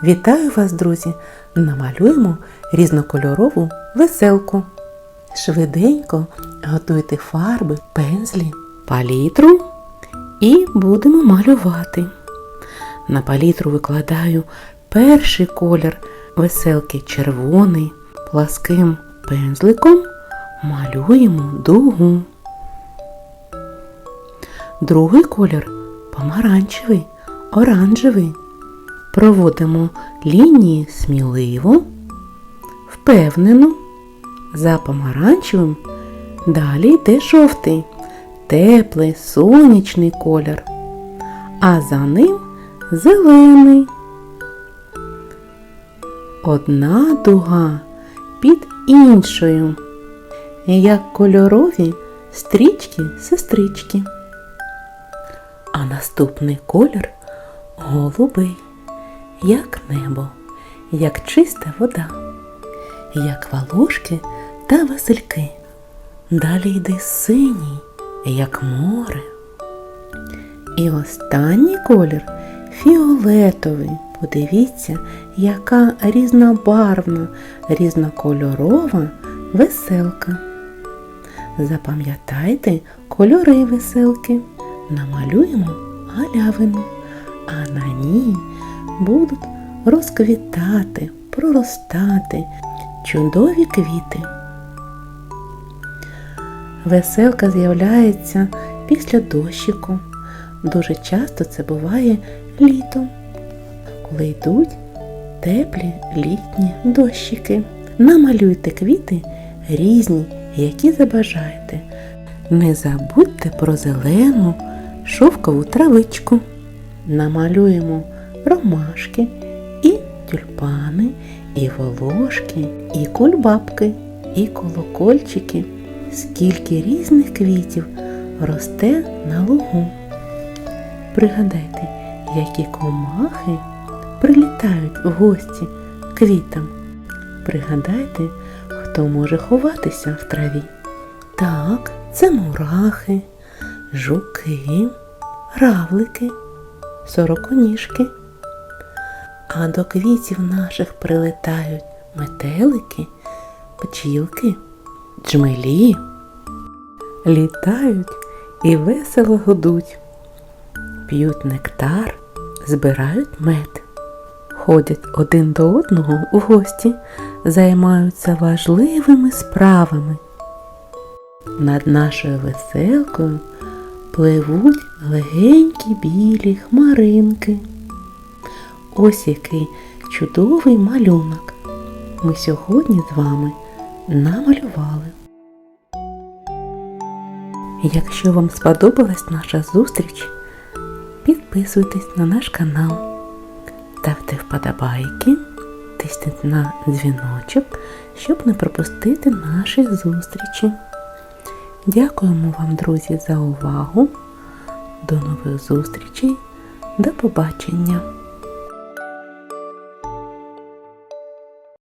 Вітаю вас, друзі! Намалюємо різнокольорову веселку. Швиденько готуйте фарби, пензлі, палітру і будемо малювати. На палітру викладаю перший колір веселки червоний, пласким пензликом малюємо дугу. Другий колір помаранчевий, оранжевий. Проводимо лінії сміливо, впевнено, за помаранчевим. Далі йде жовтий, теплий сонячний колір, а за ним зелений. Одна дуга під іншою, як кольорові стрічки-сестрички. А наступний колір голубий, як небо, як чиста вода, як волошки та васильки. Далі йде синій, як море. І останній колір фіолетовий. Подивіться, яка різнобарвна, різнокольорова веселка. Запам'ятайте кольори веселки. Намалюємо галявину, а на ній будуть розквітати, проростати чудові квіти. Веселка з'являється після дощику. Дуже часто це буває літом, коли йдуть теплі літні дощики. Намалюйте квіти різні, які забажаєте. Не забудьте про зелену шовкову травичку. Намалюємо ромашки і тюльпани, і волошки, і кульбабки, і колокольчики. Скільки різних квітів росте на лугу. Пригадайте, які комахи прилітають в гості квітам. Пригадайте, хто може ховатися в траві. Так, це мурахи, жуки, равлики, сороконіжки. А до квітів наших прилетають метелики, пчілки, джмелі. Літають і весело гудуть, п'ють нектар, збирають мед, ходять один до одного у гості, займаються важливими справами. Над нашою веселкою пливуть легенькі білі хмаринки. Ось який чудовий малюнок ми сьогодні з вами намалювали. Якщо вам сподобалась наша зустріч, підписуйтесь на наш канал, ставте вподобайки, тисніть на дзвіночок, щоб не пропустити наші зустрічі. Дякуємо вам, друзі, за увагу. До нових зустрічей. До побачення!